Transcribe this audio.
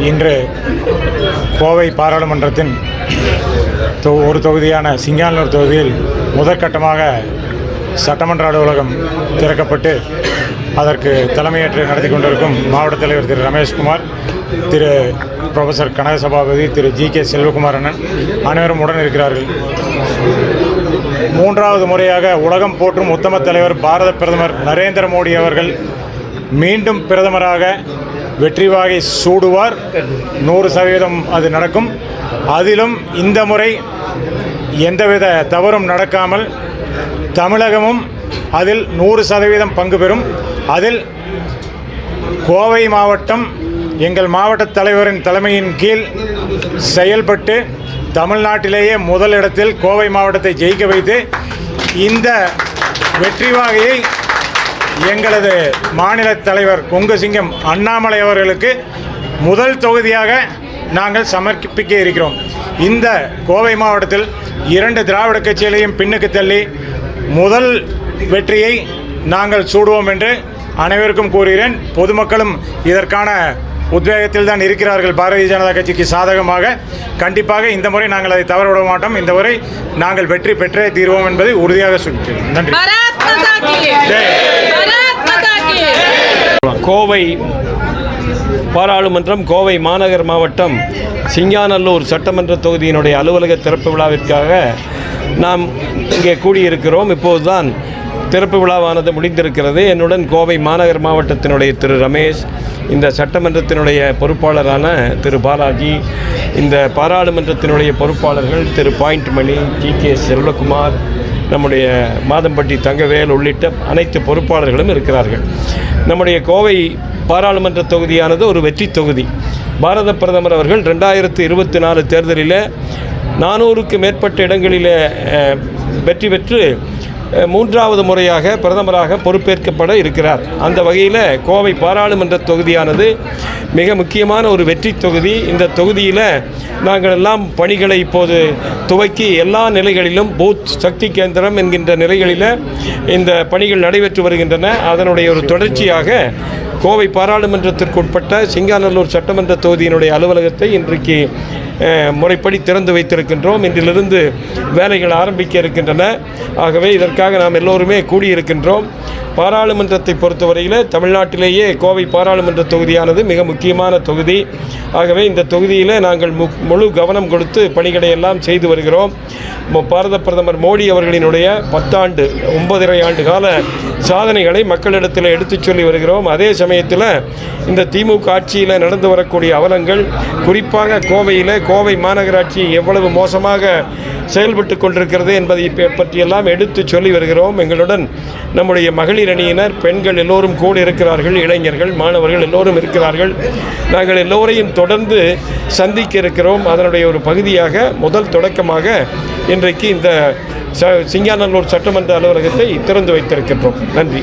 இன்று கோவை பாராளுமன்றத்தின் தொ- ஒரு தொகுதியான சிங்கானூர் தொகுதியில் முதற்கட்டமாக சட்டமன்ற அலுவலகம் திறக்கப்பட்டு அதற்கு தலைமையேற்று நடத்தி கொண்டிருக்கும் மாவட்ட தலைவர் திரு ரமேஷ்குமார் திரு ப்ரொஃபஸர் கனக சபாபதி திரு ஜி கே செல்வகுமார் அண்ணன் அனைவரும் உடன் இருக்கிறார்கள். மூன்றாவது முறையாக உலகம் போற்றும் உத்தம தலைவர் பாரத பிரதமர் நரேந்திர மோடி அவர்கள் மீண்டும் பிரதமராக வெற்றி வாகை சூடுவார். நூறு சதவீதம் அது நடக்கும். அதிலும் இந்த முறை எந்தவித தவறும் நடக்காமல் தமிழகமும் அதில் நூறு சதவீதம் பங்கு பெறும். அதில் கோவை மாவட்டம் எங்கள் மாவட்ட தலைவரின் தலைமையின் கீழ் செயல்பட்டு தமிழ்நாட்டிலேயே முதல் இடத்தில் கோவை மாவட்டத்தை ஜெயிக்க வைத்து இந்த வெற்றி வாகையை எங்களது மாநில தலைவர் கொங்கு சிங்கம் அண்ணாமலை அவர்களுக்கு முதல் தொகுதியாக நாங்கள் சமர்ப்பிக்க இருக்கிறோம். இந்த கோவை மாவட்டத்தில் இரண்டு திராவிட கட்சிகளையும் பின்னுக்கு தள்ளி முதல் வெற்றியை நாங்கள் சூடுவோம் என்று அனைவருக்கும் கூறுகிறேன். பொதுமக்களும் இதற்கான உத்வேகத்தில் தான் இருக்கிறார்கள். பாரதிய ஜனதா கட்சிக்கு சாதகமாக. கண்டிப்பாக இந்த முறை நாங்கள் அதை தவறவிட மாட்டோம். இந்த முறை நாங்கள் வெற்றி பெற்றே தீர்வோம் என்பதை உறுதியாக சொல்கிறேன். நன்றி. கோவை பாராளுமன்றம் கோவை மாநகர் மாவட்டம் சிங்காநல்லூர் சட்டமன்ற தொகுதியினுடைய அலுவலக திறப்பு விழாவிற்காக நாம் இங்கே கூடியிருக்கிறோம். இப்போதுதான் திறப்பு விழாவானது முடிந்திருக்கிறது. என்னுடன் கோவை மாநகர் மாவட்டத்தினுடைய திரு ரமேஷ் இந்த சட்டமன்றத்தினுடைய பொறுப்பாளரான திரு பாலாஜி இந்த பாராளுமன்றத்தினுடைய பொறுப்பாளர்கள் திரு point Mani G K Selvakumar நம்முடைய மாதம்பட்டி தங்கவேல் உள்ளிட்ட அனைத்து பொறுப்பாளர்களும் இருக்கிறார்கள். நம்முடைய கோவை பாராளுமன்ற தொகுதியானது ஒரு வெற்றி தொகுதி. பாரத பிரதமர் அவர்கள் ரெண்டாயிரத்து இருபத்தி நாலு தேர்தலில் நானூறுக்கு மேற்பட்ட இடங்களில் வெற்றி பெற்று மூன்றாவது முறையாக பிரதமராக பொறுப்பேற்கப்பட இருக்கிறார். அந்த வகையில் கோவை பாராளுமன்ற தொகுதியானது மிக முக்கியமான ஒரு வெற்றி தொகுதி. இந்த தொகுதியில் நாங்கள் எல்லாம் பணிகளை இப்போது துவக்கி எல்லா நிலைகளிலும் பூத் சக்தி கேந்திரம் என்கின்ற நிலைகளில் இந்த பணிகள் நடைபெற்று வருகின்றன. அதனுடைய ஒரு தொடர்ச்சியாக கோவை பாராளுமன்றத்திற்குட்பட்ட சிங்காநல்லூர் சட்டமன்ற தொகுதியினுடைய அலுவலகத்தை இன்றைக்கு முறைப்படி திறந்து வைத்திருக்கின்றோம். இன்றிலிருந்து வேலைகள் ஆரம்பிக்க இருக்கின்றன. ஆகவே இதற்காக நாம் எல்லோருமே கூடியிருக்கின்றோம். பாராளுமன்றத்தை பொறுத்தவரையில் தமிழ்நாட்டிலேயே கோவை பாராளுமன்ற தொகுதியானது மிக முக்கியமான தொகுதி. ஆகவே இந்த தொகுதியில் நாங்கள் மு முழு கவனம் கொடுத்து பணிகளை எல்லாம் செய்து வருகிறோம். பாரத பிரதமர் மோடி அவர்களினுடைய பத்தாண்டு ஒன்பதரை ஆண்டு கால சாதனைகளை மக்களிடத்தில் எடுத்துச் சொல்லி வருகிறோம். அதே சமயத்தில் இந்த திமுக ஆட்சியில் நடந்து வரக்கூடிய அவலங்கள் குறிப்பாக கோவையில் கோவை மாநகராட்சி எவ்வளவு மோசமாக செயல்பட்டு கொண்டிருக்கிறது என்பதை பற்றியெல்லாம் எடுத்து சொல்லி வருகிறோம். எங்களுடன் நம்முடைய மகளிர் அணியினர் பெண்கள் எல்லோரும் கூட இருக்கிறார்கள் இளைஞர்கள் மாணவர்கள் எல்லோரும் இருக்கிறார்கள். நாங்கள் எல்லோரையும் தொடர்ந்து சந்திக்க இருக்கிறோம். அதனுடைய ஒரு பகுதியாக முதல் தொடக்கமாக இன்றைக்கு இந்த ச சிங்காநல்லூர் சட்டமன்ற அலுவலகத்தை திறந்து வைத்திருக்கின்றோம். நன்றி